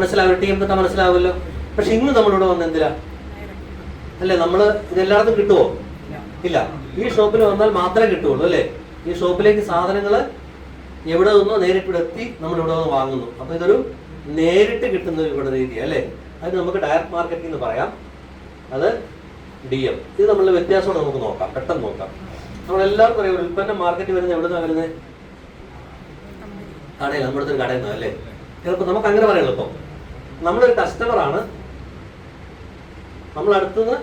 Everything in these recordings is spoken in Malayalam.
മനസ്സിലാവും ടി എം മനസ്സിലാവുമല്ലോ പക്ഷെ ഇന്ന് നമ്മളിവിടെ വന്ന് എന്തിനാ? അല്ലേ നമ്മൾ ഇതെല്ലായിടത്തും കിട്ടുമോ ഇല്ല. ഈ ഷോപ്പിൽ വന്നാൽ മാത്രമേ കിട്ടുള്ളൂ അല്ലേ? ഈ ഷോപ്പിലേക്ക് സാധനങ്ങൾ എവിടെ നിന്നോ നേരിട്ട് ഇവിടെ എത്തി നമ്മൾ ഇവിടെ നിന്ന് വാങ്ങുന്നു. അപ്പൊ ഇതൊരു നേരിട്ട് കിട്ടുന്ന ഒരു രീതി അല്ലേ? അത് നമുക്ക് ഡയറക്ട് മാർക്കറ്റിംഗ് എന്ന് പറയാം. അത് ഡി എം ഇത് നമ്മളുടെ വ്യത്യാസം നമുക്ക് നോക്കാം പെട്ടെന്ന് നോക്കാം. നമ്മളെല്ലാവർക്കും അറിയാം ഒരു ഉൽപ്പന്നം മാർക്കറ്റ് വരുന്നത് എവിടെ നിന്നാണ് വരുന്നത് കടയിൽ നമ്മുടെ അടുത്തൊരു കടയിൽ നിന്നാണ് അല്ലേ? ചിലപ്പോൾ നമുക്ക് അങ്ങനെ പറയാം എളുപ്പം നമ്മളൊരു കസ്റ്റമറാണ് നമ്മൾ അടുത്തുനിന്ന്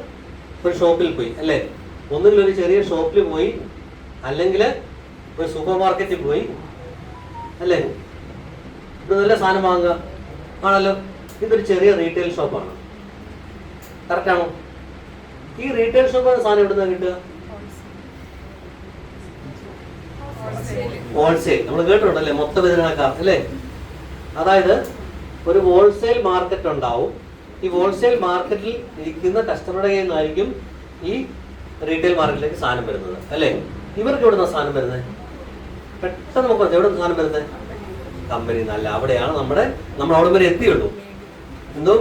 ഒരു ഷോപ്പിൽ പോയി അല്ലേ? ഒന്നുകിൽ ഒരു ചെറിയ ഷോപ്പിൽ പോയി അല്ലെങ്കിൽ ഒരു സൂപ്പർ മാർക്കറ്റിൽ പോയി അല്ലേ? ഇത് നല്ല സാധനം വാങ്ങുക. ആണല്ലോ? ഇതൊരു ചെറിയ റീറ്റെയിൽ ഷോപ്പാണ് കറക്റ്റ് ആണോ? ഈ റീറ്റെയിൽ ഷോപ്പാണ് സാധനം എവിടെ നിന്ന് കിട്ടുക ഹോൾസെയിൽ നമ്മൾ കേട്ടിട്ടുണ്ടല്ലേ? മൊത്തം വിതരണക്കാർ അല്ലേ? അതായത് ഒരു ഹോൾസെയിൽ മാർക്കറ്റ് ഉണ്ടാവും. ഈ ഹോൾസെയിൽ മാർക്കറ്റിൽ ഇരിക്കുന്ന കസ്റ്റമറുടെ കയ്യിൽ നിന്നായിരിക്കും ഈ റീറ്റെയിൽ മാർക്കറ്റിലേക്ക് സാധനം വരുന്നത്. അല്ലേ? ഇവർക്ക് എവിടെ നിന്നാണ് സാധനം വരുന്നത്? പെട്ടെന്ന് നമുക്ക്. എവിടെ സാധനം വരുന്നത്? കമ്പനി നല്ല അവിടെയാണ് നമ്മുടെ നമ്മൾ അവിടെ വരെ എത്തിയുള്ളൂ. എന്തോ?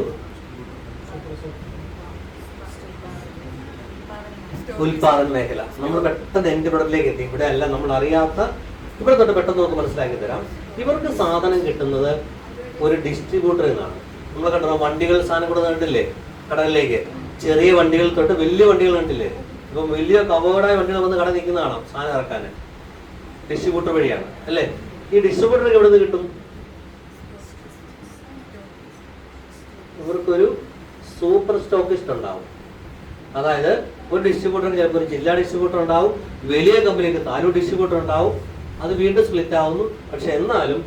ഉൽപാദന മേഖല. നമ്മൾ പെട്ടെന്ന് എൻഡ് പ്രൊഡക്റ്റിലേക്ക് എത്തി. ഇവിടെ അല്ല നമ്മൾ അറിയാത്ത ഇവിടെ തൊട്ട് പെട്ടെന്ന് നമുക്ക് മനസ്സിലാക്കി തരാം. ഇവർക്ക് സാധനം കിട്ടുന്നത് ഒരു ഡിസ്ട്രിബ്യൂട്ടർ എന്നാണ് നമ്മൾ കണ്ടോ വണ്ടികൾ സാധനം കൂടെ കണ്ടില്ലേ കടലിലേക്ക്. ചെറിയ വണ്ടികൾ തൊട്ട് വലിയ വണ്ടികൾ കണ്ടില്ലേ? ഇപ്പം വലിയ കവേർഡായ വണ്ടികൾ വന്ന് കട നിൽക്കുന്നതാണോ സാധനം ഇറക്കാൻ. ഡിസ്ട്രിബ്യൂട്ടർ വഴിയാണ് അല്ലേ? ഈ ഡിസ്ട്രിബ്യൂട്ടർ എവിടെ നിന്ന് കിട്ടും? ഇവർക്കൊരു സൂപ്പർ സ്റ്റോക്കിസ്റ്റ് ഉണ്ടാവും അതായത് ഒരു ഡിസ്ട്രിബ്യൂട്ടറിന് ചിലപ്പോൾ ഒരു ജില്ലാ ഡിസ്ട്രിബ്യൂട്ടർ ഉണ്ടാവും വലിയ കമ്പനിക്ക് താലൂക്ക് ഡിസ്ട്രിബ്യൂട്ടർ ഉണ്ടാവും. അത് വീണ്ടും സ്പ്ലിറ്റ് ആവുന്നു. പക്ഷെ എന്നാലും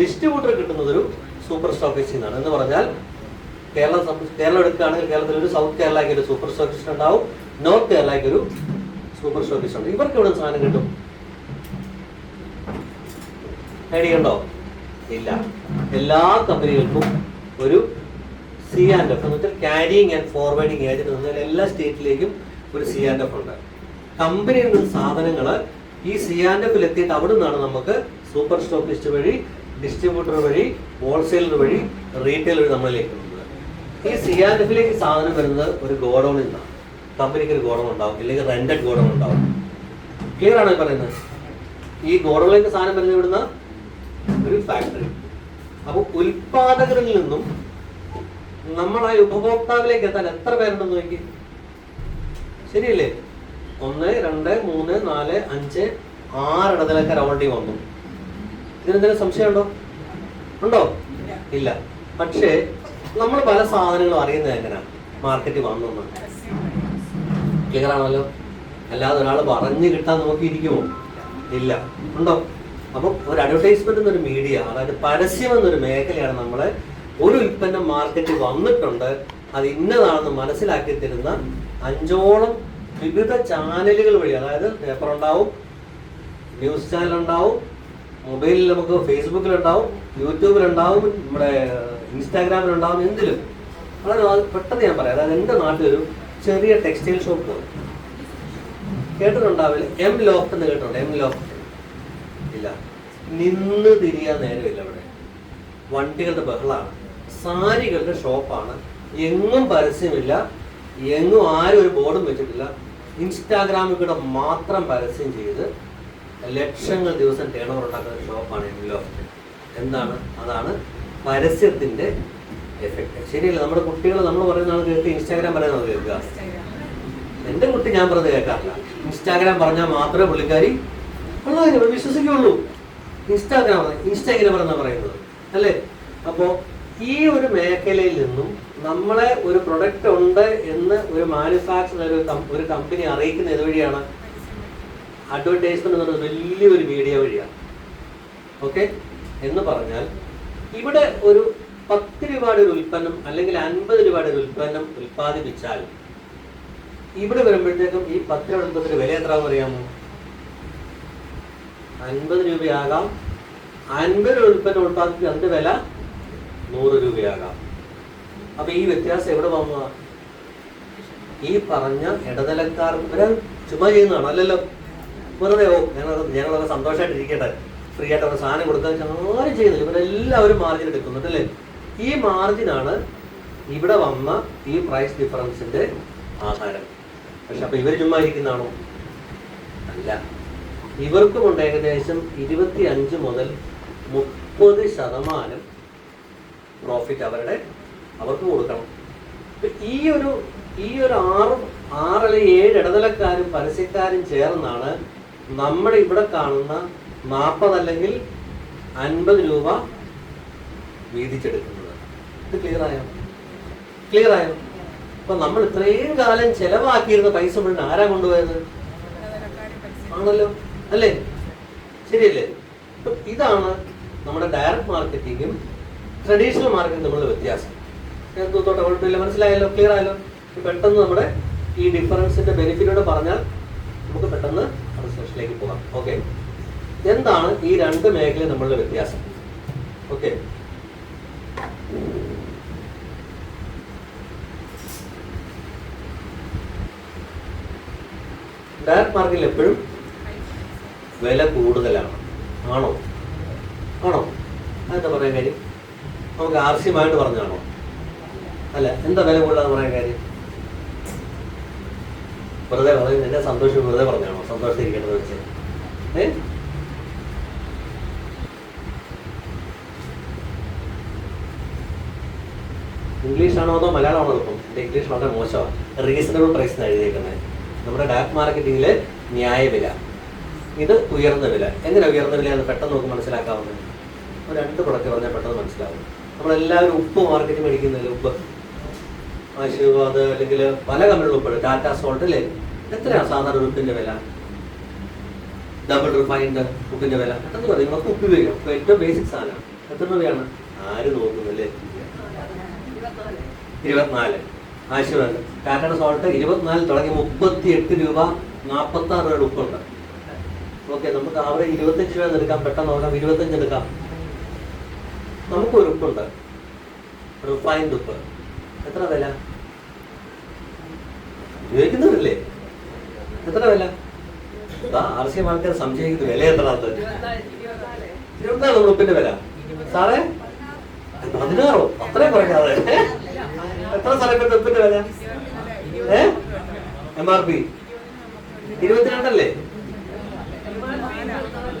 ഡിസ്ട്രിബ്യൂട്ടർ കിട്ടുന്നത് ഒരു സൂപ്പർ സ്റ്റോക്കിസ്റ്റ് എന്നാണ്. എന്ന് പറഞ്ഞാൽ കേരള കേരളം എടുക്കുകയാണെങ്കിൽ കേരളത്തിൽ ഒരു സൗത്ത് കേരളയ്ക്ക് ഒരു സൂപ്പർ സ്റ്റോക്കിസ്റ്റ് ഉണ്ടാവും. നോർത്ത് കേരളയ്ക്ക് ഒരു സൂപ്പർ സ്റ്റോക്കിസ്റ്റ് ഉണ്ട് ഇവർക്ക് ഇവിടെ സാധനം കിട്ടും? ഐഡിയുണ്ടോ? ഇല്ല. എല്ലാ കമ്പനികൾക്കും ഒരു സി ആൻഡ് എഫ് എന്ന് വെച്ചാൽ ക്യാരിയിങ് ആൻഡ് ഫോർവേഡിങ് ഏജന്റ് എന്ന് പറഞ്ഞാൽ എല്ലാ സ്റ്റേറ്റിലേക്കും ഒരു സി ആൻഡ് എഫ് ഉണ്ട്. കമ്പനിയിൽ നിന്ന് സാധനങ്ങൾ ഈ സി ആൻഡ് എഫിൽ എത്തിയിട്ട് അവിടെ നിന്നാണ് നമുക്ക് സൂപ്പർ സ്റ്റോക്കിസ്റ്റ് വഴി ഡിസ്ട്രിബ്യൂട്ടർ വഴി ഹോൾസെയിലർ വഴി റീറ്റെയിൽ വഴി നമ്മളിലേക്ക് ഈ സി ആൻഡ് എഫിലേക്ക് സാധനം വരുന്നത് ഒരു ഗോഡൌണിൽ നിന്നാണ്. കമ്പനിക്ക് ഒരു ഗോഡൌൺ ഉണ്ടാവും ഇല്ലെങ്കിൽ റെന്റഡ് ഗോഡൌൺ ഉണ്ടാവും. ക്ലിയർ ആണ് പറയുന്നത്? ഈ ഗോഡൌണിലേക്ക് സാധനം വരുന്നത് ഇവിടുന്ന് ഒരു ഫാക്ടറി അപ്പോൾ ഉൽപാദകരിൽ നിന്നും നമ്മളായ ഉപഭോക്താവിലേക്ക് എത്താൻ എത്ര പേരുണ്ടെന്ന് നോക്കി ശരിയല്ലേ? ഒന്ന് രണ്ട് മൂന്ന് നാല് അഞ്ച് ആറ് ഇടനിലക്കാർ ഓൾറെഡി വന്നു. ഇതിനെന്തെങ്കിലും സംശയമുണ്ടോ? ഉണ്ടോ? ഇല്ല. പക്ഷേ നമ്മൾ പല സാധനങ്ങളും അറിയുന്നത് എങ്ങനെയാണ് മാർക്കറ്റ് വന്നു ക്ലിയർ ആണല്ലോ? അല്ലാതെ ഒരാൾ പറഞ്ഞു കിട്ടാൻ നോക്കിയിരിക്കുമോ ഇല്ല. ഉണ്ടോ? അപ്പം ഒരു അഡ്വർടൈസ്മെന്റ് എന്നൊരു മീഡിയ അതായത് പരസ്യം എന്നൊരു മേഖലയാണ് നമ്മളെ ഒരു ഉൽപ്പന്നം മാർക്കറ്റിൽ വന്നിട്ടുണ്ട് അത് ഇന്നതാണെന്ന് മനസ്സിലാക്കി തരുന്ന അഞ്ചോളം വിവിധ ചാനലുകൾ വഴി അതായത് പേപ്പർ ഉണ്ടാവും ന്യൂസ് ചാനൽ ഉണ്ടാവും മൊബൈലിൽ നമുക്ക് ഫേസ്ബുക്കിലുണ്ടാവും യൂട്യൂബിലുണ്ടാവും നമ്മുടെ ഇൻസ്റ്റാഗ്രാമിലുണ്ടാവും എന്തിലും. വളരെ അത് പെട്ടെന്ന് ഞാൻ പറയാം. അതായത് എന്റെ നാട്ടിലൊരു ചെറിയ ടെക്സ്റ്റൈൽ ഷോപ്പ് പോയി കേട്ടിട്ടുണ്ടാവില്ല? എം ലോഫ്റ്റ് എന്ന് കേട്ടിട്ടുണ്ട്. എം ലോഫ്റ്റ് ഇല്ല. നിന്ന് തിരിയാൻ നേരമില്ല അവിടെ. വണ്ടികളുടെ ബഹളാണ്. സാരികളുടെ ഷോപ്പാണ്. എങ്ങും പരസ്യമില്ല. എങ്ങും ആരും ഒരു ബോർഡും വെച്ചിട്ടില്ല. ഇൻസ്റ്റാഗ്രാമിൽ കൂടെ മാത്രം പരസ്യം ചെയ്ത് ലക്ഷങ്ങൾ ദിവസം ടേൺ ഓവർ ഉണ്ടാക്കുന്ന ഒരു ഷോപ്പാണ് എന്താണ്? അതാണ് പരസ്യത്തിന്റെ എഫക്റ്റ് ശരിയല്ല? നമ്മുടെ കുട്ടികൾ നമ്മൾ പറയുന്നതാണ് കേൾക്ക് ഇൻസ്റ്റാഗ്രാം പറയുന്നത് കേൾക്കുക. എന്റെ കുട്ടി ഞാൻ പറഞ്ഞത് കേൾക്കാറില്ല. ഇൻസ്റ്റാഗ്രാം പറഞ്ഞാൽ മാത്രമേ പുള്ളിക്കാരി ഉള്ളതിനെ വിശ്വസിക്കുള്ളൂ. ഇൻസ്റ്റാഗ്രാം ഇൻസ്റ്റാഗ്രാം പറഞ്ഞാൽ പറയുന്നത്. അല്ലേ? അപ്പോൾ ഈ ഒരു മേഖലയിൽ നിന്നും നമ്മളെ ഒരു പ്രൊഡക്റ്റ് ഉണ്ട് എന്ന് ഒരു മാനുഫാക്ചർ ഒരു കമ്പനി അറിയിക്കുന്ന ഏത് വഴിയാണ്? അഡ്വർടൈസ്മെന്റ് എന്ന് പറയുന്നത് വലിയൊരു മീഡിയ വഴിയാണ്. ഓക്കെ എന്ന് പറഞ്ഞാൽ ഇവിടെ ഒരു പത്ത് രൂപയുടെ ഒരു ഉൽപ്പന്നം അല്ലെങ്കിൽ അൻപത് രൂപയുടെ ഒരു ഉൽപ്പന്നം ഉൽപ്പാദിപ്പിച്ചാൽ ഇവിടെ വരുമ്പോഴത്തേക്കും ഈ പത്ത് രൂപ ഉൽപ്പന്നത്തിന് വില എത്രയാണെന്ന് അറിയാമോ? അൻപത് രൂപയാകാം. അൻപത് ഉൽപ്പന്നം ഉൽപ്പാദിപ്പിച്ച അതിന്റെ വില നൂറ് രൂപയാകാം. അപ്പൊ ഈ വ്യത്യാസം എവിടെ വന്നു ഈ പറഞ്ഞ ഇടനിലക്കാർ ഇവരെ ചുമ്മാ ചെയ്യുന്നതാണ്? അല്ലല്ലോ. വെറുതെ ഓ ഞങ്ങൾ ഞങ്ങളൊക്കെ സന്തോഷമായിട്ട് ഇരിക്കട്ടെ ഫ്രീ ആയിട്ട് അവരുടെ സാധനം കൊടുക്കാൻ ആരും ചെയ്യുന്നില്ല ഇവരെല്ലാവരും മാർജിൻ എടുക്കുന്നുണ്ട് അല്ലേ? ഈ മാർജിനാണ് ഇവിടെ വന്ന ഈ പ്രൈസ് ഡിഫറൻസിന്റെ ആധാരം. പക്ഷെ അപ്പൊ ഇവർ ചുമ്മാ ഇരിക്കുന്നതാണോ? അല്ല. ഇവർക്കുമുണ്ട് ഏകദേശം ഇരുപത്തി അഞ്ച് മുതൽ മുപ്പത് ശതമാനം പ്രോഫിറ്റ് അവരുടെ അവർക്ക് കൊടുക്കണം. ഈ ഒരു ഈ ഒരു ആറ് അല്ലെങ്കിൽ ഏഴ് ഇടതലക്കാരും പരസ്യക്കാരും ചേർന്നാണ് നമ്മുടെ ഇവിടെ കാണുന്ന നാൽപ്പത് അല്ലെങ്കിൽ അൻപത് രൂപ വീതിച്ചെടുക്കുന്നത്. ഇത് ക്ലിയർ ആയോ? ക്ലിയർ ആയോ? അപ്പൊ നമ്മൾ ഇത്രയും കാലം ചെലവാക്കിയിരുന്ന പൈസ മുഴുവൻ ആരാ കൊണ്ടുപോയത്? ആണല്ലോ. അല്ലേ? ശരിയല്ലേ? ഇപ്പൊ ഇതാണ് നമ്മുടെ ഡയറക്ട് മാർക്കറ്റിങ്ങും ട്രഡീഷണൽ മാർക്കറ്റും തമ്മിലുള്ള വ്യത്യാസം. ഞാൻ തോട്ടെ കുഴപ്പമില്ല മനസ്സിലായല്ലോ? ക്ലിയർ ആയല്ലോ? പെട്ടെന്ന് നമ്മുടെ ഈ ഡിഫറൻസിന്റെ ബെനിഫിറ്റോട് പറഞ്ഞാൽ നമുക്ക് പെട്ടെന്ന് റിസർച്ചിലേക്ക് പോകാം. ഓക്കെ? എന്താണ് ഈ രണ്ട് മേഖലയും നമ്മളുടെ വ്യത്യാസം? ഓക്കെ? ഡയറക്റ്റ് മാർക്കറ്റിൽ എപ്പോഴും വില കൂടുതലാണ്. ആണോ? ആണോ? അതെന്താ പറയാൻ കാര്യം? നമുക്ക് ആർസ്യമായിട്ട് പറഞ്ഞാണോ അല്ല എന്താ വില കൂടുതലാന്ന് പറയാൻ കാര്യം? വെറുതെ പറയും എന്റെ സന്തോഷം വെറുതെ പറഞ്ഞാണോ? സന്തോഷത്തിരിക്കേണ്ടത് വെച്ച്. ഏ? ഇംഗ്ലീഷ് ആണോ അതോ മലയാളമാണോ എളുപ്പം? എന്റെ ഇംഗ്ലീഷ് വളരെ മോശമാണ്. റീസണബിൾ പ്രൈസ് എന്നാണ് എഴുതിയേക്കുന്നത്. നമ്മുടെ ഡയറക്ട് മാർക്കറ്റിംഗിൽ ന്യായവില ഇത് ഉയർന്ന വില. എങ്ങനെ ഉയർന്ന വില എന്ന് പെട്ടെന്ന് നമുക്ക് മനസ്സിലാക്കാവുന്നത്? രണ്ട് പ്രൊഡക്റ്റ് പറഞ്ഞാൽ പെട്ടെന്ന് മനസ്സിലാവും. നമ്മളെല്ലാവരും ഉപ്പ് മാർക്കറ്റ് മേടിക്കുന്നില്ല ഉപ്പ്. ആശീർവാദ് അല്ലെങ്കിൽ പല കമ്പനികളും ഉൾപ്പെടും. ടാറ്റ സോൾട്ട് അല്ലേ എത്രയാണ് സാധാരണ ഉപ്പിന്റെ വില? ഡബിൾ റിഫൈൻഡ് ഉപ്പിന്റെ വില. പെട്ടെന്ന് പറയും നമുക്ക് ഉപ്പ് ഉപയോഗിക്കാം ഉപ്പ് ഏറ്റവും ബേസിക് സാധനമാണ് എത്ര രൂപയാണ്? ആര് നോക്കുന്നില്ലേ? ഇരുപത്തിനാല്. ആശീർവാദ്. ടാറ്റയുടെ സോൾട്ട് ഇരുപത്തിനാല് തുടങ്ങി മുപ്പത്തി എട്ട് രൂപ നാൽപ്പത്തി ആറ് രൂപയുടെ ഉപ്പുണ്ട്. ഓക്കെ നമുക്ക് അവിടെ ഇരുപത്തഞ്ച് രൂപ എടുക്കാം. പെട്ടെന്ന് നോക്കാം. ഇരുപത്തഞ്ച് എടുക്കാം. നമുക്കൊരു ഉപ്പുണ്ട്. റിഫൈൻഡ് ഉപ്പ്. എത്ര വില? ഉപയോഗിക്കുന്നവരില്ലേ എത്ര വില? ആർസിയം ആൾക്കാർ സംശയിക്കുന്നത് വില എത്ര ഇരുപത്തിനാല് ഉറുപ്പിന്റെ വില. സാറേ? പതിനാറോ? അത്രയും കുറയ്ക്കാതെ. എത്ര സാറേ ഉപ്പിന്റെ വില? ഏ? എം ആർ പി ഇരുപത്തിരണ്ടല്ലേ?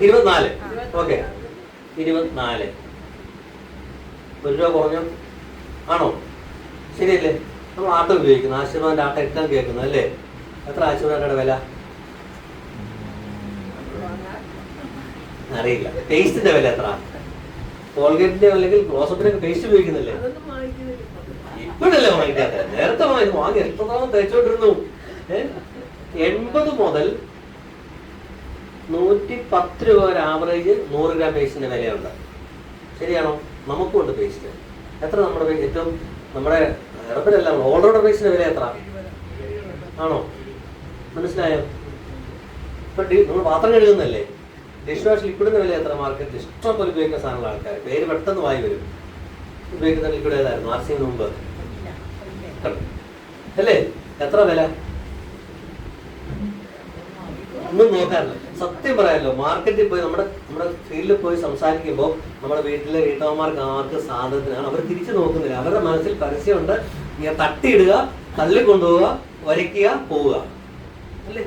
ഇരുപത്തിനാല്. ഓക്കെ. ഇരുപത്തിനാല്. ഒരു രൂപ കുറഞ്ഞു. ആണോ? ശരിയല്ലേ? നമ്മൾ ആട്ട ഉപയോഗിക്കുന്നു ആശീർവാദിന്റെ ആട്ട എട്ടാം കേൾക്കുന്നു അല്ലേ? എത്ര ആശീർവാദയുടെ വില? അറിയില്ല. ടേസ്റ്റിന്റെ വില എത്ര? കോൾഗേറ്റിന്റെ അല്ലെങ്കിൽ ക്ലോസപ്പിനൊക്കെ ടേസ്റ്റ് ഉപയോഗിക്കുന്നില്ലേ? ഇപ്പോഴല്ലേ വാങ്ങിക്കാത്ത? നേരത്തെ വാങ്ങി വാങ്ങി എത്രത്തോളം തേച്ചോണ്ടിരുന്നു? എൺപത് മുതൽ നൂറ്റി പത്ത് രൂപ ഒരു ആവറേജ് നൂറ് ഗ്രാം പേസ്റ്റിന്റെ വിലയുണ്ട്. ശരിയാണോ? നമുക്കും ഉണ്ട് പേസ്റ്റ്. എത്ര നമ്മുടെ ഏറ്റവും നമ്മുടെ ഹെർബലല്ല ഓൾറൗണ്ടർ പ്രൈസിന് വില എത്ര? ആണോ? മനസ്സിലായോ? ഇപ്പൊ നമ്മൾ പാത്രം കഴുകുന്നല്ലേ ഡിഷ് വാഷ് ലിക്വിഡിന്റെ വില എത്ര? മാർക്കറ്റിൽ ഇഷ്ടം പോലെ ഉപയോഗിക്കുന്ന സാധനങ്ങൾ ആൾക്കാർ പേര് പെട്ടെന്ന് വായി വരും. ഉപയോഗിക്കുന്ന ലിക്വിഡ് ഏതായിരുന്നു? ആർ സിന് മുമ്പ് അല്ലേ? എത്ര വില? ഒന്നും നോക്കാറില്ല. സത്യം പറയാലോ മാർക്കറ്റിൽ പോയി നമ്മുടെ നമ്മുടെ ഫീൽഡിൽ പോയി സംസാരിക്കുമ്പോൾ നമ്മുടെ വീട്ടിലെ വീട്ടമ്മമാർക്ക് ആർക്ക് സാധനത്തിനാണ് അവർ തിരിച്ചു നോക്കുന്നില്ല. അവരുടെ മനസ്സിൽ പരസ്യമുണ്ട്. ഇങ്ങനെ തട്ടിയിടുക തള്ളിക്കൊണ്ടുപോവുക വരയ്ക്കുക പോവുക. അല്ലേ?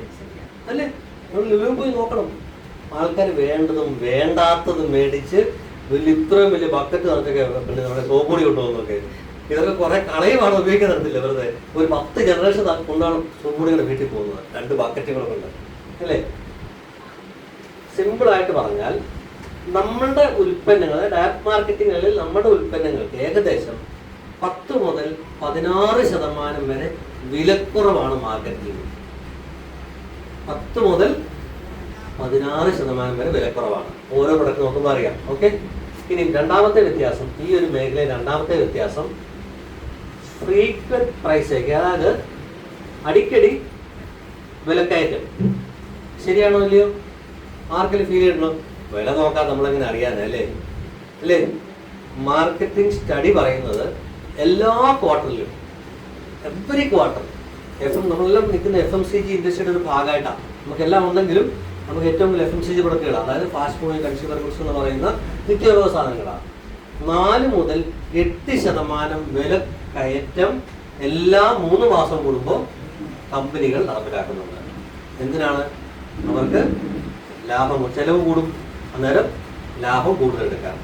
അല്ലേ? നമ്മൾ ലുലുവിൽ പോയി നോക്കണം. ആൾക്കാർ വേണ്ടതും വേണ്ടാത്തതും മേടിച്ച് വലിയ ഇത്രയും വലിയ ബക്കറ്റ് നിറച്ചൊക്കെ പിന്നെ നമ്മുടെ സോപ്പൊടി കൊണ്ടുപോകുന്നൊക്കെ ഇതൊക്കെ കുറെ കളയുമാണ് ഉപയോഗിക്കാൻ നടത്തില്ല വെറുതെ. ഒരു പത്ത് ജനറേഷൻ കൊണ്ടാണ് സോപ്പൊടിയുടെ വീട്ടിൽ പോകുന്നത്. രണ്ട് ബക്കറ്റുകളൊക്കെ ഉണ്ട്. അല്ലേ? സിമ്പിൾ ആയിട്ട് പറഞ്ഞാൽ നമ്മളുടെ ഉൽപ്പന്നങ്ങൾ ഡയറക്ട് മാർക്കറ്റിംഗിൽ നമ്മുടെ ഉൽപ്പന്നങ്ങൾക്ക് ഏകദേശം പത്ത് മുതൽ പതിനാറ് ശതമാനം വരെ വിലക്കുറവാണ് മാർക്കറ്റിംഗ് പത്ത് മുതൽ പതിനാറ് ശതമാനം വരെ വിലക്കുറവാണ്. ഓരോ പ്രൊഡക്റ്റ് നോക്കുമ്പോൾ അറിയാം. ഓക്കെ ഇനി രണ്ടാമത്തെ വ്യത്യാസം ഈ ഒരു മേഖലയിൽ രണ്ടാമത്തെ വ്യത്യാസം ഫ്രീക്വന്റ് പ്രൈസേക്ക് അതായത് അടിക്കടി വിലക്കയറ്റം. ശരിയാണോ ഇല്ലയോ? ആർക്കെങ്കിലും ഫീൽ ചെയ്യണോ വില നോക്കാൻ നമ്മളെങ്ങനെ അറിയാനേ അല്ലേ? അല്ലേ? മാർക്കറ്റിംഗ് സ്റ്റഡി പറയുന്നത് എല്ലാ ക്വാർട്ടറിലും എവറി ക്വാർട്ടർ എഫ് എം നമ്മളെല്ലാം നിൽക്കുന്ന എഫ് എം സി ജി ഇൻഡസ്ട്രിയുടെ ഒരു ഭാഗമായിട്ടാണ് നമുക്കെല്ലാം ഉണ്ടെങ്കിലും നമുക്ക് ഏറ്റവും കൂടുതൽ എഫ് എം സി ജി പ്രൊഡക്റ്റുകളാണ് അതായത് ഫാസ്റ്റ് ഫുഡ് കൺസ്യൂമർ ഗുഡ്സ് എന്ന് പറയുന്ന നിത്യോപയോഗ സാധനങ്ങളാണ് നാല് മുതൽ എട്ട് ശതമാനം വില കയറ്റം എല്ലാ മൂന്ന് മാസം കൂടുമ്പോൾ കമ്പനികൾ നടപ്പിലാക്കുന്നുണ്ട്. എന്തിനാണ്? അവർക്ക് ലാഭം ചെലവ് കൂടും. അന്നേരം ലാഭം കൂടുതൽ എടുക്കാം.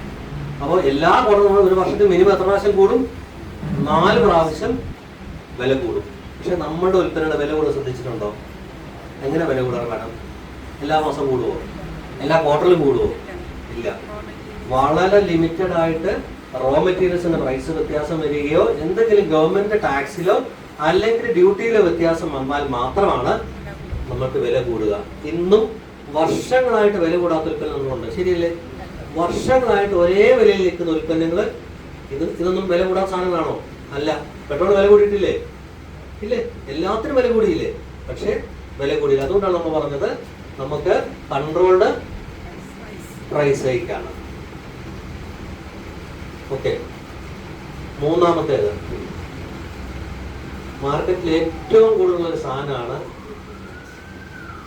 അപ്പോൾ എല്ലാ നമ്മൾ ഒരു വർഷത്തിൽ മിനിമം എത്ര പ്രാവശ്യം കൂടും? നാല് പ്രാവശ്യം വില കൂടും. പക്ഷെ നമ്മുടെ ഉൽപ്പന്നങ്ങളുടെ വില കൂടെ ശ്രദ്ധിച്ചിട്ടുണ്ടോ? എങ്ങനെ വില കൂടാൻ വേണം എല്ലാ മാസം കൂടുവോ? എല്ലാ ക്വാർട്ടറിലും കൂടുവോ? ഇല്ല. വളരെ ലിമിറ്റഡ് ആയിട്ട് റോ മെറ്റീരിയൽസിന്റെ പ്രൈസ് വ്യത്യാസം വരികയോ എന്തെങ്കിലും ഗവൺമെന്റ് ടാക്സിലോ അല്ലെങ്കിൽ ഡ്യൂട്ടിയിലോ വ്യത്യാസം വന്നാൽ മാത്രമാണ് നമുക്ക് വില കൂടുക. ഇന്നും വർഷങ്ങളായിട്ട് വില കൂടാത്ത ഉൽപ്പന്നങ്ങളുണ്ട് ശരിയല്ലേ? വർഷങ്ങളായിട്ട് ഒരേ വിലയിൽ നിൽക്കുന്ന ഉൽപ്പന്നങ്ങൾ ഇത് ഇതൊന്നും വില കൂടാത്ത സാധനങ്ങളാണോ? അല്ല. പെട്രോൾ വില കൂടിയിട്ടില്ലേ? ഇല്ലേ? എല്ലാത്തിനും വില കൂടിയില്ലേ? പക്ഷേ വില കൂടിയില്ല. അതുകൊണ്ടാണ് നമ്മൾ പറഞ്ഞത് നമുക്ക് കൺട്രോൾഡ് പ്രൈസ് ഹൈക്കാണ് ഓക്കെ. മൂന്നാമത്തേത്. മാർക്കറ്റിൽ ഏറ്റവും കൂടുതൽ ഒരു സാധനമാണ്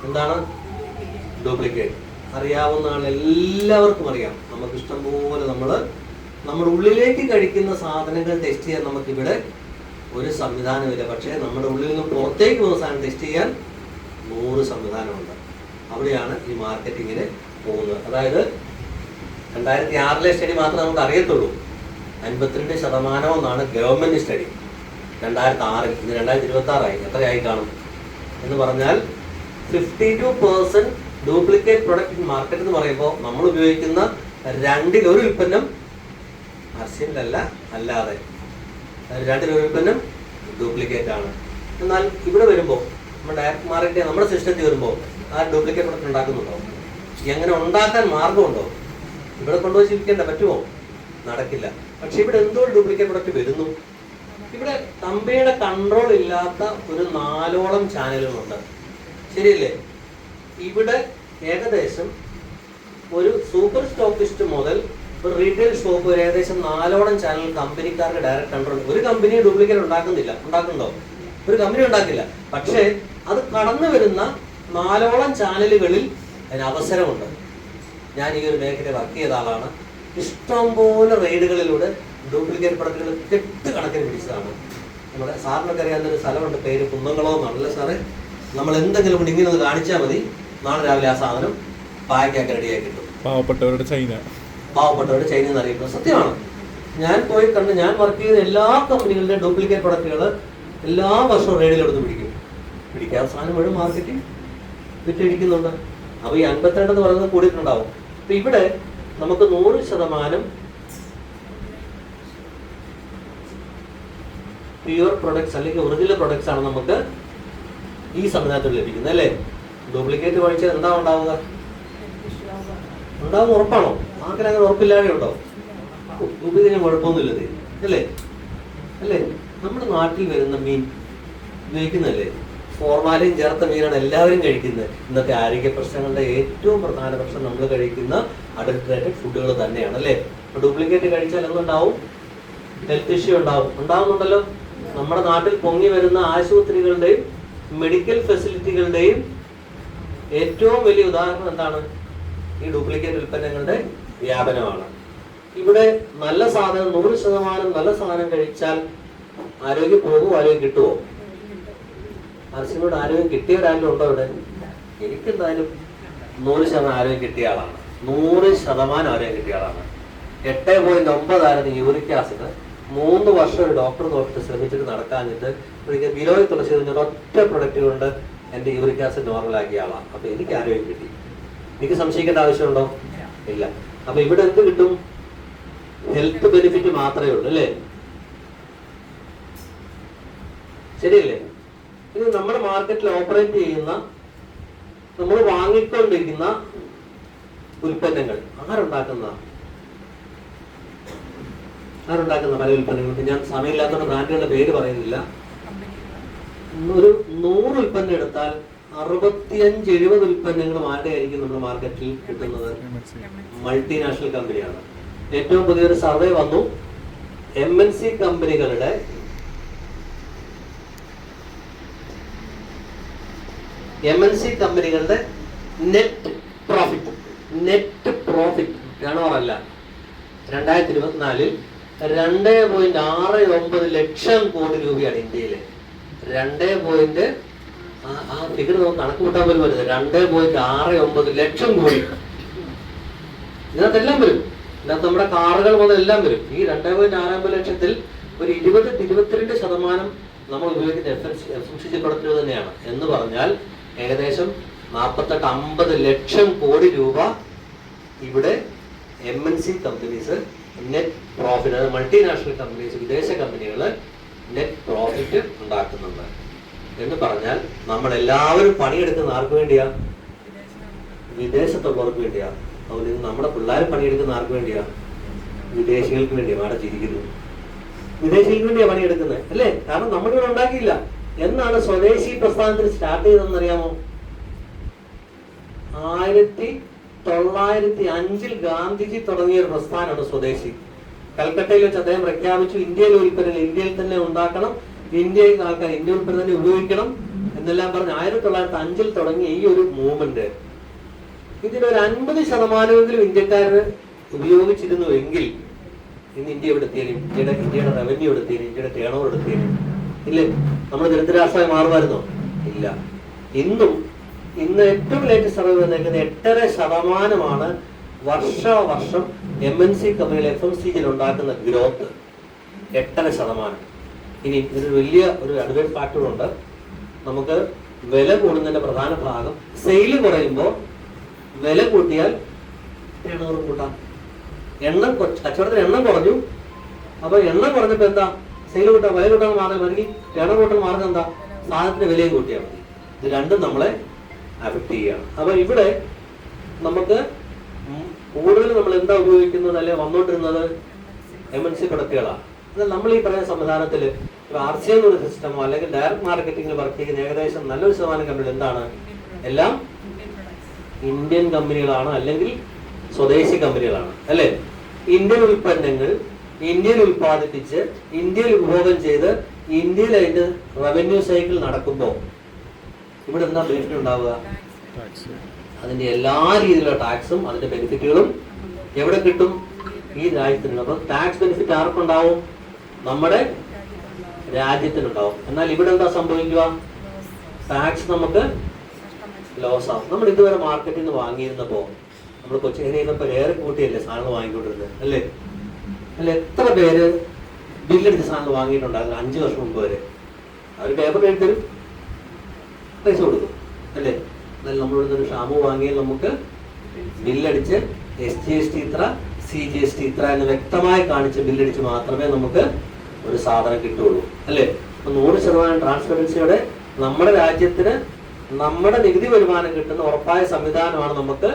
എന്താണ്? ഡ്യൂപ്ലിക്കേറ്റ് അറിയാവുന്ന ആൾ എല്ലാവർക്കും അറിയാം. നമുക്ക് ഇഷ്ടം പോലെ നമ്മൾ നമ്മുടെ ഉള്ളിലേക്ക് കഴിക്കുന്ന സാധനങ്ങൾ ടെസ്റ്റ് ചെയ്യാൻ നമുക്കിവിടെ ഒരു സംവിധാനമില്ല. പക്ഷേ നമ്മുടെ ഉള്ളിൽ നിന്ന് പുറത്തേക്ക് പോകുന്ന സാധനം ടെസ്റ്റ് ചെയ്യാൻ നൂറ് സംവിധാനമുണ്ട്. അവിടെയാണ് ഈ മാർക്കറ്റിങ്ങിന് പോകുന്നത്. അതായത് രണ്ടായിരത്തി ആറിലെ സ്റ്റഡി മാത്രമേ നമുക്ക് അറിയത്തുള്ളൂ അൻപത്തിരണ്ട് ശതമാനം എന്നാണ് ഗവൺമെന്റ് സ്റ്റഡി രണ്ടായിരത്തി ആറിൽ ഇന്ന് രണ്ടായിരത്തി ഇരുപത്തി ആറായി എത്രയായി കാണും? എന്ന് പറഞ്ഞാൽ fifty two percent duplicate product in market എന്ന് പറയുമ്പോൾ നമ്മൾ ഉപയോഗിക്കുന്ന രണ്ടിൽ ഒരു ഉൽപ്പന്നം അർഷ്യനിലല്ല അല്ലാതെ രണ്ടിൽ ഒരു ഉൽപ്പന്നം ഡ്യൂപ്ലിക്കേറ്റ് ആണ്. എന്നാൽ ഇവിടെ വരുമ്പോൾ നമ്മുടെ ഡയറക്റ്റ് മാർക്കറ്റ് നമ്മുടെ സിസ്റ്റത്തിൽ വരുമ്പോൾ ആ ഡ്യൂപ്ലിക്കേറ്റ് പ്രൊഡക്റ്റ് ഉണ്ടാക്കുന്നുണ്ടോ? എങ്ങനെ ഉണ്ടാക്കാൻ മാർഗമുണ്ടോ? ഇവിടെ കൊണ്ടുപോയി ജീവിക്കേണ്ട പറ്റുമോ? നടക്കില്ല. പക്ഷെ ഇവിടെ എന്തോ ഡ്യൂപ്ലിക്കേറ്റ് പ്രൊഡക്റ്റ് വരുന്നു. ഇവിടെ കമ്പനിയുടെ കൺട്രോൾ ഇല്ലാത്ത ഒരു നാലോളം ചാനലുകളുണ്ട് ശരിയല്ലേ? ഇവിടെ ഏകദേശം ഒരു സൂപ്പർ സ്റ്റോക്കിസ്റ്റ് മുതൽ ഒരു റീറ്റെയിൽ ഷോപ്പ് വരെ ഏകദേശം നാലോളം ചാനൽ കമ്പനിക്കാർക്ക് ഡയറക്റ്റ് കൺട്രോൾ. ഒരു കമ്പനി ഡ്യൂപ്ലിക്കേറ്റ് ഉണ്ടാക്കുന്നില്ല. ഉണ്ടാക്കുന്നുണ്ടോ? ഒരു കമ്പനി ഉണ്ടാക്കില്ല. പക്ഷേ അത് കടന്നു വരുന്ന നാലോളം ചാനലുകളിൽ അതിന് അവസരമുണ്ട്. ഞാൻ ഈ ഒരു മേഖല വർക്ക് ചെയ്ത ആളാണ്. ഇഷ്ടംപോലെ റെയ്ഡുകളിലൂടെ ഡ്യൂപ്ലിക്കേറ്റ് പ്രൊഡക്റ്റുകൾ കെട്ട് കണക്കിന് പിടിച്ചതാണ്. നമ്മുടെ സാറിനൊക്കെ അറിയാവുന്ന ഒരു സ്ഥലമുണ്ട്. പേര് കുന്നംകുളം എന്നാണല്ലേ സാറേ. നമ്മൾ എന്തെങ്കിലും ഇങ്ങനെ ഒന്ന് കാണിച്ചാൽ മതി. നാളെ രാവിലെ ആ സാധനം പായ്ക്കാക്കി റെഡിയായി കിട്ടും. പാവപ്പെട്ടവരുടെ ചൈന. പാവപ്പെട്ടവരുടെ ചൈന എന്ന് അറിയിക്കുന്നത് സത്യമാണ്. ഞാൻ പോയി കണ്ട് ഞാൻ വർക്ക് ചെയ്ത എല്ലാ കമ്പനികളുടെയും ഡ്യൂപ്ലിക്കേറ്റ് പ്രൊഡക്റ്റുകൾ എല്ലാ വർഷവും റെയ്ഡിലെടുത്ത് പിടിക്കും. പിടിക്കാൻ സാധനം മുഴുവൻ മാർക്കറ്റിൽ വിറ്റഴിക്കുന്നുണ്ട്. അപ്പൊ ഈ അൻപത്തിരണ്ട് എന്ന് പറയുന്നത് കൂടിയിട്ടുണ്ടാവും. അപ്പൊ ഇവിടെ നമുക്ക് നൂറ് ശതമാനം പ്യുവർ പ്രൊഡക്ട്സ് അല്ലെങ്കിൽ ഒറിജിനൽ പ്രൊഡക്ട്സ് ആണ് നമുക്ക് ഈ സംവിധാനത്തിൽ ലഭിക്കുന്നത് അല്ലേ? ഡ്യൂപ്ലിക്കേറ്റ് കഴിച്ചാൽ എന്താ ഉണ്ടാവുക? ഉണ്ടാവുന്ന ഉറപ്പാണോ? ആർക്കും അങ്ങനെ ഉറപ്പില്ലാതെ ഉണ്ടോ? ഡ്യൂപ്ലിക്കേറ്റ് കുഴപ്പമൊന്നുമില്ലത് അല്ലേ? അല്ലേ? നമ്മുടെ നാട്ടിൽ വരുന്ന മീൻ ഉപയോഗിക്കുന്നല്ലേ ഫോർമാലിൻ ചേർത്ത മീനാണ് എല്ലാവരും കഴിക്കുന്നത്. ഇന്നത്തെ ആരോഗ്യ പ്രശ്നങ്ങളുടെ ഏറ്റവും പ്രധാന പ്രശ്നം നമ്മൾ കഴിക്കുന്ന അഡൾട്രേറ്റഡ് ഫുഡുകൾ തന്നെയാണ് അല്ലേ? ഡ്യൂപ്ലിക്കേറ്റ് കഴിച്ചാൽ എന്തുണ്ടാവും? ഹെൽത്ത് ഇഷ്യൂ ഉണ്ടാവും. ഉണ്ടാവുന്നുണ്ടല്ലോ. നമ്മുടെ നാട്ടിൽ പൊങ്ങി വരുന്ന ആശുപത്രികളുടെയും മെഡിക്കൽ ഫെസിലിറ്റികളുടെയും ഏറ്റവും വലിയ ഉദാഹരണം എന്താണ്? ഈ ഡ്യൂപ്ലിക്കേറ്റ് ഉൽപ്പന്നങ്ങളുടെ വ്യാപനമാണ്. ഇവിടെ നല്ല സാധനം നൂറ് ശതമാനം നല്ല സാധനം കഴിച്ചാൽ ആരോഗ്യം പോകുമോ ആരോഗ്യം കിട്ടുമോ? അർച്ചനോട് ആരോഗ്യം കിട്ടിയവരാരും ഉണ്ടോ ഇവിടെ? എനിക്കെന്തായാലും നൂറ് ശതമാനം ആരോഗ്യം കിട്ടിയ ആളാണ്. നൂറ് ശതമാനം ആരോഗ്യം കിട്ടിയ ആളാണ്. എട്ട് പോയിന്റ് ഒമ്പതായിരുന്നു യൂറിക് ആസിഡ്. മൂന്ന് വർഷം ഒരു ഡോക്ടർ നോക്കിട്ട് ശ്രമിച്ചിട്ട് നടക്കാഞ്ഞിട്ട് ബിലോയിൽ തുളസി ഒറ്റ പ്രൊഡക്റ്റ് കൊണ്ട് എന്റെ യൂറിക് ആസിഡ് നോർമലാക്കിയ ആളാണ് അപ്പൊ എനിക്ക് ആരോഗ്യം കിട്ടി. എനിക്ക് സംശയിക്കേണ്ട ആവശ്യമുണ്ടോ? ഇല്ല. അപ്പൊ ഇവിടെ എന്ത് കിട്ടും? ഹെൽത്ത് ബെനിഫിറ്റ് മാത്രമേ ഉള്ളൂ അല്ലേ? ശരിയല്ലേ? ഇനി നമ്മുടെ മാർക്കറ്റിൽ ഓപ്പറേറ്റ് ചെയ്യുന്ന നമ്മൾ വാങ്ങിക്കൊണ്ടിരിക്കുന്ന ഉൽപ്പന്നങ്ങൾ. ആരുണ്ടാക്കുന്ന? ആരുണ്ടാക്കുന്ന പല ഉൽപ്പന്നങ്ങൾക്ക്? ഞാൻ സമയമില്ലാത്തതുകൊണ്ട് ബ്രാൻഡുകളുടെ പേര് പറയുന്നില്ല. ഒരു നൂറ് ഉൽപ്പന്നം എടുത്താൽ അറുപത്തിയഞ്ച് എഴുപത് ഉൽപ്പന്നങ്ങൾ ആരുടെ ആയിരിക്കും നമ്മുടെ മാർക്കറ്റിൽ കിട്ടുന്നത്? മൾട്ടിനാഷണൽ കമ്പനിയാണ് ഏറ്റവും പുതിയൊരു സർവേ വന്നു. എം എൻ സി കമ്പനികളുടെ എം എൻ സി കമ്പനികളുടെ നെറ്റ് പ്രോഫിറ്റ് നെറ്റ് പ്രോഫിറ്റ് ഗണവറല്ല രണ്ടായിരത്തി ഇരുപത്തിനാലിൽ രണ്ട് പോയിന്റ് ആറ് ഒമ്പത് ലക്ഷം കോടി രൂപയാണ് ഇന്ത്യയിലെ. രണ്ട് പോയിന്റ് ആ ഫിഗർ നമുക്ക് കണക്ക് കൂട്ടാൻ പോലും വരുന്നത് രണ്ട് പോയിന്റ് ആറ് ഒമ്പത് ലക്ഷം കോടി. ഇതിനകത്തെല്ലാം വരും. ഇതിനകത്ത് നമ്മുടെ കാറുകൾ മുതൽ എല്ലാം വരും. ഈ രണ്ടേ പോയിന്റ് ആറ് ഒമ്പത് ലക്ഷത്തിൽ ഒരു ഇരുപത് ഇരുപത്തിരണ്ട് ശതമാനം നമ്മൾ ഉപയോഗിക്കുന്ന F F M C G പ്രൊഡക്റ്റുകൾ തന്നെയാണ്. എന്ന് പറഞ്ഞാൽ ഏകദേശം നാൽപ്പത്തെട്ട് അമ്പത് ലക്ഷം കോടി രൂപ ഇവിടെ M N C companies net profit അതായത് മൾട്ടിനാഷണൽ കമ്പനീസ് വിദേശ കമ്പനികൾ നെറ്റ് പ്രോഫിറ്റ് ഉണ്ടാക്കുന്നുണ്ട്. എന്ന് പറഞ്ഞാൽ നമ്മൾ എല്ലാവരും പണിയെടുക്കുന്ന ആർക്ക് വേണ്ടിയാ? വിദേശത്തുള്ളവർക്ക് വേണ്ടിയാ. അതുകൊണ്ട് നമ്മുടെ പിള്ളേർ പണിയെടുക്കുന്ന ആർക്ക് വേണ്ടിയാ? വിദേശികൾക്ക് വേണ്ടിയാ. അവിടെ ചിരിക്കുന്നു. വിദേശികൾക്ക് വേണ്ടിയാ പണിയെടുക്കുന്നത് അല്ലേ? കാരണം നമ്മളിവിടെ ഉണ്ടാക്കിയില്ല. എന്നാണ് സ്വദേശി പ്രസ്ഥാനത്തിൽ സ്റ്റാർട്ട് ചെയ്തതെന്ന് അറിയാമോ? ആയിരത്തി തൊള്ളായിരത്തി അഞ്ചിൽ ഗാന്ധിജി തുടങ്ങിയ ഒരു പ്രസ്ഥാനമാണ് സ്വദേശി. കൽക്കട്ടയിൽ വെച്ച് അദ്ദേഹം പ്രഖ്യാപിച്ചു. ഇന്ത്യയിൽ ഉൽപ്പന്നങ്ങൾ ഇന്ത്യയിൽ തന്നെ ഉണ്ടാക്കണം. ഇന്ത്യയിൽ ആൾക്കാർ ഇന്ത്യ ഉൽപ്പന്നം തന്നെ ഉപയോഗിക്കണം എന്നെല്ലാം പറഞ്ഞ് ആയിരത്തി തൊള്ളായിരത്തി അഞ്ചിൽ തുടങ്ങിയ ഈ ഒരു മൂവ്മെന്റ് ഇതിലൊരു അൻപത് ശതമാനമെങ്കിലും ഇന്ത്യക്കാര് ഉപയോഗിച്ചിരുന്നു എങ്കിൽ ഇന്ന് ഇന്ത്യ എത്തിയാലും ഇന്ത്യയുടെ ഇന്ത്യയുടെ റവന്യൂ എത്തിയാലും ഇന്ത്യയുടെ ടേൺ ഓവർ ഇല്ലേ? നമ്മൾ ദരിദ്രാഷ്ട്രമായി മാറുമായിരുന്നോ? ഇല്ല. ഇന്നും ഇന്ന് ഏറ്റവും ലേറ്റസ്റ്റ് സർവേ വന്നേക്കുന്നത് എട്ടര ശതമാനമാണ് വർഷാവർഷം എം എൻ സി കമ്പനികൾ എഫ് എം സി ഉണ്ടാക്കുന്ന ഗ്രോത്ത് എട്ടര ശതമാനം. ഇനി ഇതൊരു വലിയ ഒരു അഡ്വൈസ് ഫാക്ടറുണ്ട് നമുക്ക് വില കൂടുന്നതിന്റെ പ്രധാന ഭാഗം സെയിൽ കുറയുമ്പോൾ വില കൂട്ടിയാൽ എണ്ണൂറ് കൂട്ടാം. എണ്ണം കച്ചവടത്തിന് എണ്ണം കുറഞ്ഞു. അപ്പൊ എണ്ണം കുറഞ്ഞപ്പോ എന്താ? സെയിൽ കൂട്ടാൻ വില കൂട്ടാൻ മാർഗം അല്ലെങ്കിൽ എണ്ണം കൂട്ടാൻ മാർഗം എന്താ? സാധനത്തിന്റെ വിലയും കൂട്ടിയാൽ മതി. ഇത് രണ്ടും നമ്മളെ അഫക്ട് ചെയ്യുകയാണ് അപ്പൊ ഇവിടെ നമുക്ക് കൂടുതൽ നമ്മൾ എന്താ ഉപയോഗിക്കുന്നത് അല്ലെ വന്നുകൊണ്ടിരുന്നത് എം എൻ സി പ്രൊഡക്റ്റുകളാണ് എന്നാൽ നമ്മൾ ഈ പറയുന്ന സംവിധാനത്തിൽ ആർ സി എന്നൊരു സിസ്റ്റമോ അല്ലെങ്കിൽ ഡയറക്ട് മാർക്കറ്റിംഗിൽ വർക്ക് ചെയ്യുന്ന ഏകദേശം നല്ലൊരു ശതമാനം കമ്പനികൾ എന്താണ്? എല്ലാം ഇന്ത്യൻ കമ്പനികളാണ് അല്ലെങ്കിൽ സ്വദേശി കമ്പനികളാണ് അല്ലെ? ഇന്ത്യൻ ഉൽപ്പന്നങ്ങൾ ഇന്ത്യയിൽ ഉൽപ്പാദിപ്പിച്ച് ഇന്ത്യയിൽ ഉപഭോഗം ചെയ്ത് ഇന്ത്യയിൽ അതിന്റെ റവന്യൂ സൈക്കിൾ നടക്കുമ്പോൾ ഇവിടെ എന്താ ബെനിഫിറ്റ് ഉണ്ടാവുക? അതിന്റെ എല്ലാ രീതിയിലുള്ള ടാക്സും അതിന്റെ ബെനിഫിറ്റുകളും എവിടെ കിട്ടും? ഈ രാജ്യത്തിനുണ്ട്. അപ്പൊ ടാക്സ് ബെനിഫിറ്റ് ആർക്കുണ്ടാവും? നമ്മുടെ രാജ്യത്തിനുണ്ടാവും. എന്നാൽ ഇവിടെ എന്താ സംഭവിക്കുക? ടാക്സ് നമുക്ക് ലോസ് ആവും. നമ്മൾ ഇതുവരെ മാർക്കറ്റിൽ നിന്ന് വാങ്ങിയിരുന്നപ്പോ നമ്മൾ കൊച്ചിയിൽ ഇരുന്നപ്പോ ഏറെ കൂട്ടിയല്ലേ സാധനങ്ങൾ വാങ്ങിക്കൊണ്ടിരുന്നത് അല്ലേ? അല്ല എത്ര പേര് ബില്ലടിച്ച സാധനങ്ങൾ വാങ്ങിയിട്ടുണ്ടായിരുന്നു അഞ്ച് വർഷം മുമ്പ് വരെ? അവർ പേപ്പർ എഴുതി പൈസ കൊടുക്കും അല്ലേ? എന്നാൽ നമ്മളിവിടെ ഒരു ഷാമ്പു വാങ്ങിയാൽ നമുക്ക് ബില്ലടിച്ച് എസ് ജി എസ് ടി ഇത്ര സി ജി എസ് ടി ഇത്ര എന്ന് വ്യക്തമായി കാണിച്ച് ബില്ലടിച്ച് മാത്രമേ നമുക്ക് ഒരു സാധനം കിട്ടുകയുള്ളൂ. അല്ലേ? അപ്പൊ നൂറ് ശതമാനം ട്രാൻസ്പെറൻസിയോടെ നമ്മുടെ രാജ്യത്തിന് നമ്മുടെ നികുതി വരുമാനം കിട്ടുന്ന ഉറപ്പായ സംവിധാനമാണ് നമുക്ക്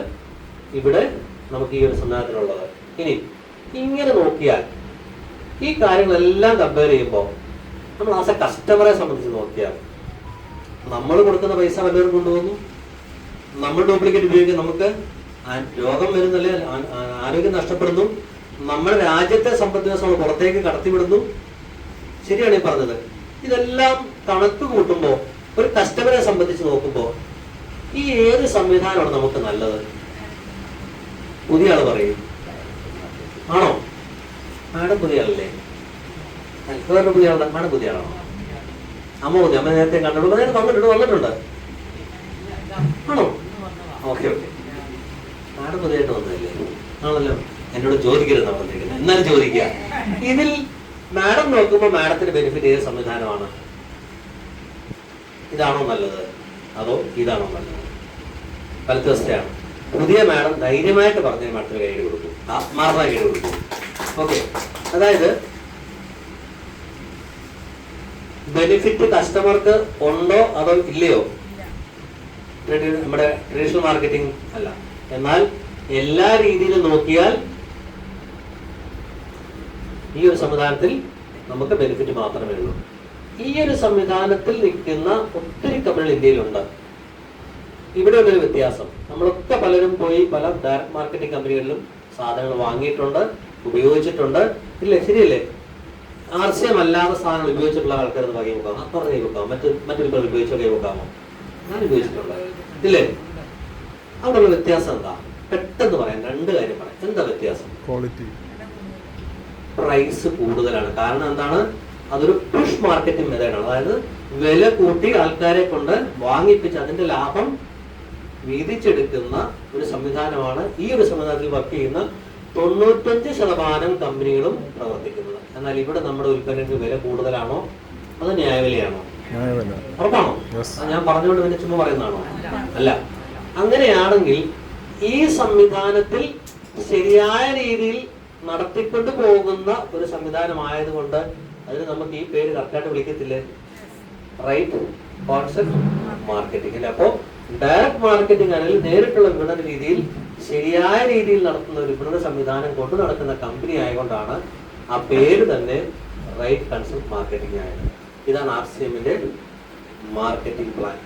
ഇവിടെ നമുക്ക് ഈ ഒരു സംവിധാനത്തിലുള്ളത്. ഇനി ഇങ്ങനെ നോക്കിയാൽ ഈ കാര്യങ്ങളെല്ലാം കമ്പയർ ചെയ്യുമ്പോൾ നമ്മൾ ആസ് എ കസ്റ്റമറെ സംബന്ധിച്ച് നോക്കിയാൽ നമ്മൾ കൊടുക്കുന്ന പൈസ വല്ലവരും കൊണ്ടുപോകുന്നു നമ്മൾ ഡ്യൂപ്ലിക്കേറ്റ് ഉപയോഗിക്കും നമുക്ക് രോഗം വരുന്നല്ലേ ആരോഗ്യം നഷ്ടപ്പെടുന്നു. നമ്മുടെ രാജ്യത്തെ സമ്പദ് വ്യവസ്ഥ നമ്മൾ പുറത്തേക്ക് കടത്തിവിടുന്നു. ശരിയാണ് ഈ പറഞ്ഞത്. ഇതെല്ലാം കണക്ക് കൂട്ടുമ്പോൾ ഒരു കസ്റ്റമറെ സംബന്ധിച്ച് നോക്കുമ്പോൾ ഈ ഏത് സംവിധാനമാണ് നമുക്ക് നല്ലത്? പുതിയ ആൾ പറയും. ആണോ? മാഡം പുതിയ ആളല്ലേ? വേറൊരു പുതിയ ആളാണ് മാഡം പുതിയ ആളാണോ? അമ്മ പുതിയ അമ്മ നേരത്തെ കണ്ടിട്ടുണ്ട് നേരത്തെ വന്നിട്ടുണ്ട് വന്നിട്ടുണ്ട്. ആണോ? Okay okay. നാട് പുതിയതായിട്ട് വന്നതല്ലേ? ആണല്ലോ. എന്നോട് ചോദിക്കരുത് വന്നിരിക്കുന്നത് എന്നാലും ചോദിക്കുക ഇതിൽ മാഡം നോക്കുമ്പോൾ മാഡത്തിന് ബെനിഫിറ്റ് ഏത് സംവിധാനമാണ്? ഇതാണോ നല്ലത്? അതോ ഇതാണോ നല്ലത്? വലത്ത് വശത്തെയാണ് പുതിയ മാഡം ധൈര്യമായിട്ട് പറഞ്ഞ മാഡത്തിന് കൈയ്യടി കൊടുക്കും. ആത്മാർത്ഥമായി കൈയ്യടി കൊടുക്കും. ഓക്കെ. അതായത് ബെനിഫിറ്റ് കസ്റ്റമർക്ക് ഉണ്ടോ അതോ ഇല്ലയോ? നമ്മുടെ ട്രഡീഷണൽ മാർക്കറ്റിംഗ് അല്ല. എന്നാൽ എല്ലാ രീതിയിലും നോക്കിയാൽ ഈ ഒരു സംവിധാനത്തിൽ നമുക്ക് ബെനിഫിറ്റ് മാത്രമേ ഉള്ളൂ. ഈ ഒരു സംവിധാനത്തിൽ നിൽക്കുന്ന ഒത്തിരി കമ്പനികൾ ഇന്ത്യയിലുണ്ട്. ഇവിടെ ഉള്ളൊരു വ്യത്യാസം. നമ്മളൊക്കെ പലരും പോയി പല ഡയറക്ട് മാർക്കറ്റിംഗ് കമ്പനികളിലും സാധനങ്ങൾ വാങ്ങിയിട്ടുണ്ട് ഉപയോഗിച്ചിട്ടുണ്ട്. ഇല്ലേ? ശരിയല്ലേ? ആർസ്യമല്ലാത്ത അല്ലാതെ സാധനങ്ങൾ ഉപയോഗിച്ചിട്ടുള്ള ആൾക്കാർ ഒന്ന് കൈ വെക്കാം അപ്പുറം കൈ വെക്കാം. മറ്റ് മറ്റൊരു ഉപയോഗിച്ചോ കൈ വെക്കാമോ? ഞാൻ ഉപയോഗിച്ചിട്ടുള്ളത് ഇല്ലേ? അവിടെയുള്ള വ്യത്യാസം എന്താ? പെട്ടെന്ന് പറയാം രണ്ട് കാര്യം പറയാം. എന്താ വ്യത്യാസം? ക്വാളിറ്റി പ്രൈസ് കൂടുതലാണ്. കാരണം എന്താണ്? അതൊരു പുഷ് മാർക്കറ്റിംഗ് മെത്തേഡാണ് അതായത് വില കൂട്ടി ആൾക്കാരെ കൊണ്ട് വാങ്ങിപ്പിച്ച് അതിന്റെ ലാഭം വീതിച്ചെടുക്കുന്ന ഒരു സംവിധാനമാണ് ഈ ഒരു സംവിധാനത്തിൽ വർക്ക് ചെയ്യുന്ന തൊണ്ണൂറ്റഞ്ച് ശതമാനം കമ്പനികളും പ്രവർത്തിക്കുന്നത്. എന്നാൽ ഇവിടെ നമ്മുടെ ഉൽപ്പന്നങ്ങൾക്ക് വില കൂടുതലാണോ? അത് ന്യായവിലയാണോ? ഉറപ്പാണോ. ഞാൻ പറഞ്ഞുകൊണ്ട് പിന്നെ ചുമ്മാ പറയുന്നതാണോ? അല്ല. അങ്ങനെയാണെങ്കിൽ ഈ സംവിധാനത്തിൽ ശരിയായ രീതിയിൽ നടത്തിക്കൊണ്ട് പോകുന്ന ഒരു സംവിധാനമായതുകൊണ്ട് അതിന് നമുക്ക് ഈ പേര് കറക്റ്റായിട്ട് വിളിക്കത്തില്ലേ? റൈറ്റ് കോൺസെപ്റ്റ് മാർക്കറ്റിംഗ് അല്ലെ? അപ്പോൾ ഡയറക്ട് മാർക്കറ്റിംഗ് അല്ലെങ്കിൽ നേരിട്ടുള്ള വിപണന രീതിയിൽ ശരിയായ രീതിയിൽ നടത്തുന്ന ഒരു വിപണന സംവിധാനം കൊണ്ട് നടക്കുന്ന കമ്പനി ആയതുകൊണ്ടാണ് ആ പേര് തന്നെ റൈറ്റ് കൺസെപ്റ്റ് മാർക്കറ്റിംഗ് ആയത്. ഇതാണ് ആർ സി എമ്മിന്റെ മാർക്കറ്റിംഗ് പ്ലാൻ